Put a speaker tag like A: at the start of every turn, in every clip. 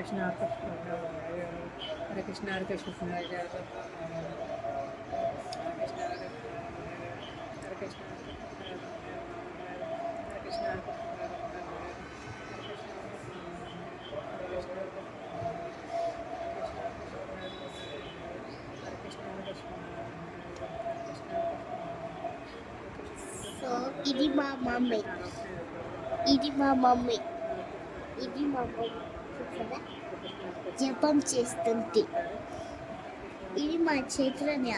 A: Krishna Hare Krishna Hare Krishna Hare Krishna Hare Krishna Hare
B: so ఇది మా mummy ఇది మా మమ్మీ ఇది మా మమ్మీ జపం చేస్తుంది ఇది మా చైతన్య.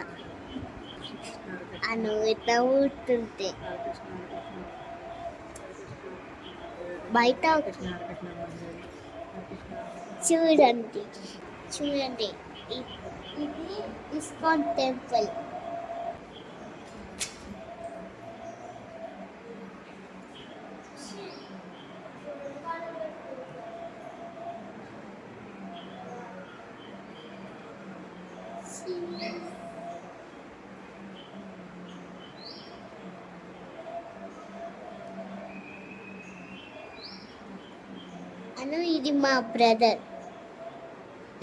B: అను ఇట్లా ఊడుతుంటే బయట చూడండి. చూడండి. ఇది ఇస్కాన్ టెంపుల్. అను ఇది మా బ్రదర్.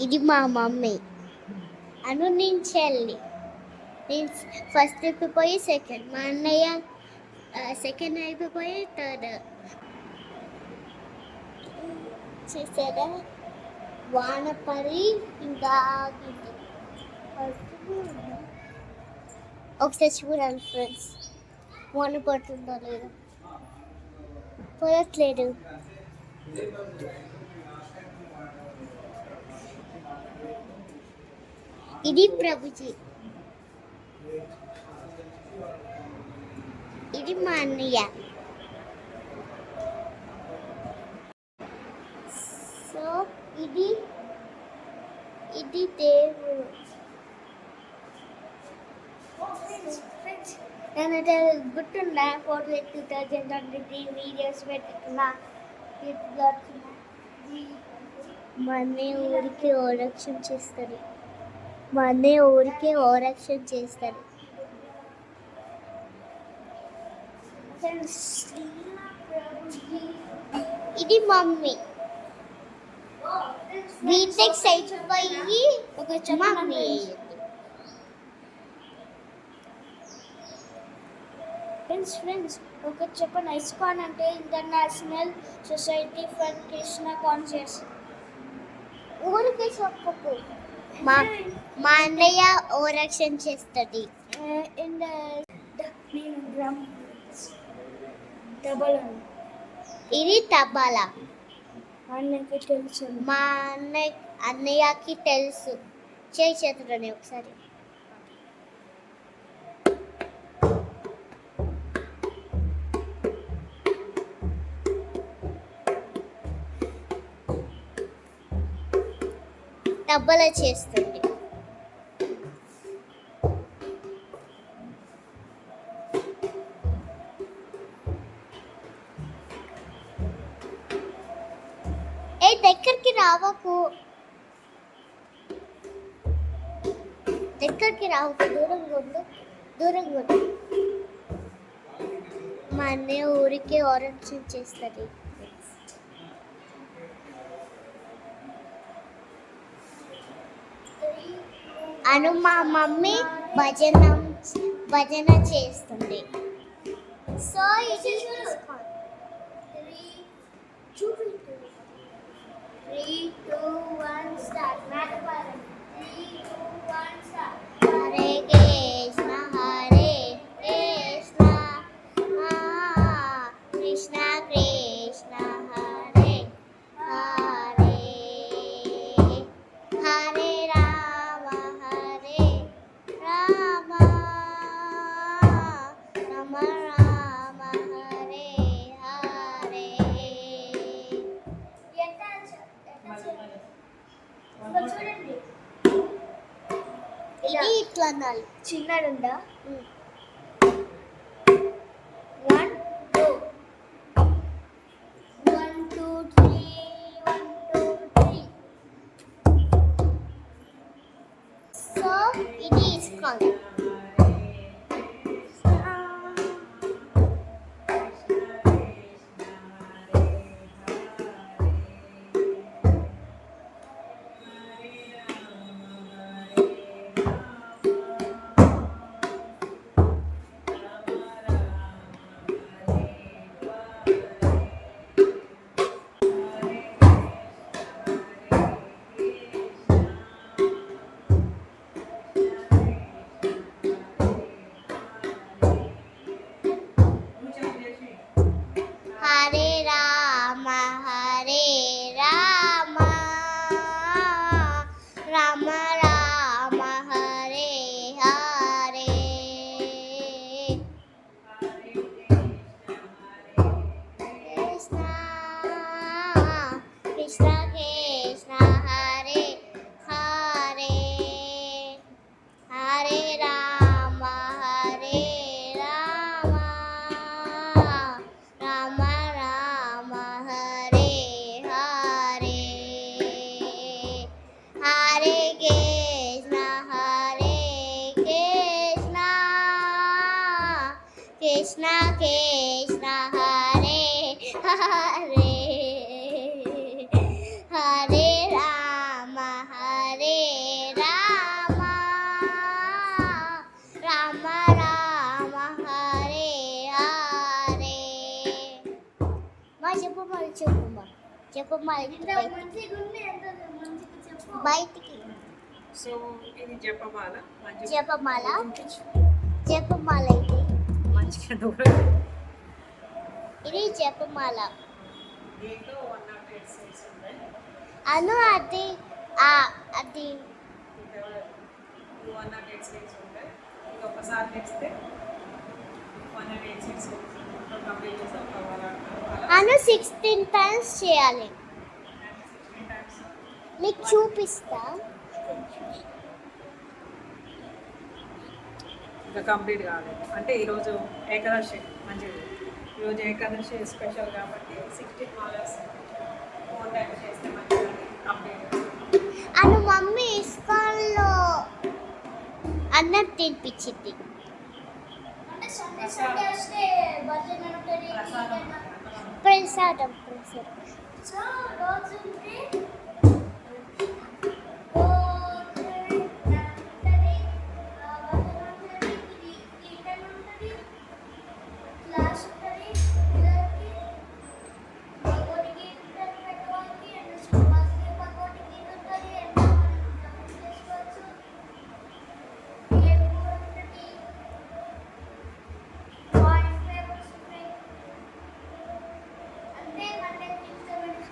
B: ఇది మా మమ్మీ. అను నేను చెల్లి. నేను ఫస్ట్ అయిపోయి సెకండ్. మా అన్నయ్య సెకండ్ అయిపోయి థర్డ్. చూసారా వాన పడి ఇంకా ఒకసారి చూడండి ఫ్రెండ్స్. వాన పడుతుందో లేదో? పడట్లేదు ఇది ప్రభుజీ. ఇది మా అన్నయ్య. సో ఇది ఇది దేవుడు. నేను గుర్తుందా? Photo two thousand twenty three videos పెట్టుకున్నా. యూట్యూబ్లో వచ్చిన మా అన్నయ్య ఊరికి ఓరక్షణ చేస్తారు మా అన్నయ్య ఊరికే ఓరక్షణ చేస్తారు ఇది మమ్మీ. బీటెక్స్ అయిపోయి ఒక మమ్మీ.
C: ఫ్రెండ్స్ ఫ్రెండ్స్ ఒక చెప్పండి ఐస్కాన్ అంటే international society for Krishna consciousness
B: ఊరికే చెప్పకు మా మా అన్నయ్య ఓరక్షణ చేస్తుంది.
C: ఇన్ ద డ్రమ్
B: ఇది తబాలా
C: అన్నకి తెలుసు.
B: మా అన్నయ్య అన్నయ్యకి తెలుసు. చేయి చేతులని ఒకసారి. తబ్బల చేస్తుంది. ఏ దగ్గరికి రావకు. దగ్గరికి రావకు. దూరంగా ఉండు. దూరంగా ఉండు. మా అన్నయ్య ఊరికే ఆరెంజ్ చేస్తుంది. అను మా మమ్మీ భజన భజన చేస్తుంది. సో ఇది
C: త్రీ టూ వన్ స్టార్ట్ మ్యాట్ పాడండి త్రీ టూ వన్ స్టార్ట్
B: ఇది ఇట్లా అనాలి
C: చిన్నదుందా
B: ఉమ్.
C: One two one two three one two three
B: so ఇది ఇస్కాన్ రామ కృష్ణ కృష్ణ హరే హరే హరే రామ హరే రామ రామ రామ హరే హరే మా చెప్పు మరి చెప్పు మా చెప్పు మరి బయటికి
A: సో ఇది జపమాల మంచి
B: జపమాల జపమాల ఇది
A: మంచిగా దూరం
B: ఇది
A: ఉన్నాయి.
B: అను అది ఆ అది.
A: ఒకసారి
B: అను సిక్స్టీన్ టైమ్స్ చేయాలి. నీకు చూపిస్తా.
A: ఇంకా కంప్లీట్ కాలేదు. అంటే ఈరోజు ఏకాదశి మంచిది. ఈరోజు ఏకాదశి స్పెషల్ కాబట్టి సిక్స్టీన్ మాలర్స్ ఫోర్ టైమ్స్ చేస్తే మంచిది కంప్లీట్
B: అను మమ్మీ ఇస్కాన్లో అన్నం తినిపించింది. ప్రసాదం. ప్రసాదం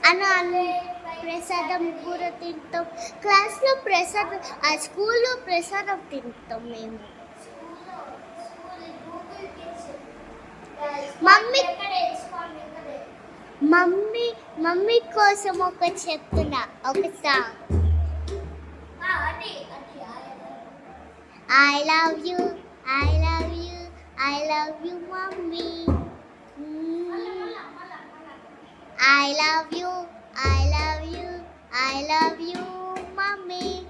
B: అను అను ప్రసాదం కూడా తింటాం. క్లాస్లో ప్రసాదం ఆ స్కూల్లో ప్రసాదం తింటాం మేము. మమ్మీ- మమ్మీ మమ్మీ కోసం ఒక చెప్తున్నా ఒక song I love you I love you I love you mummy. I love you, I love you, I love you, mommy.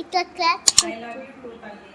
B: Mummy ఇట్లా క్లాస్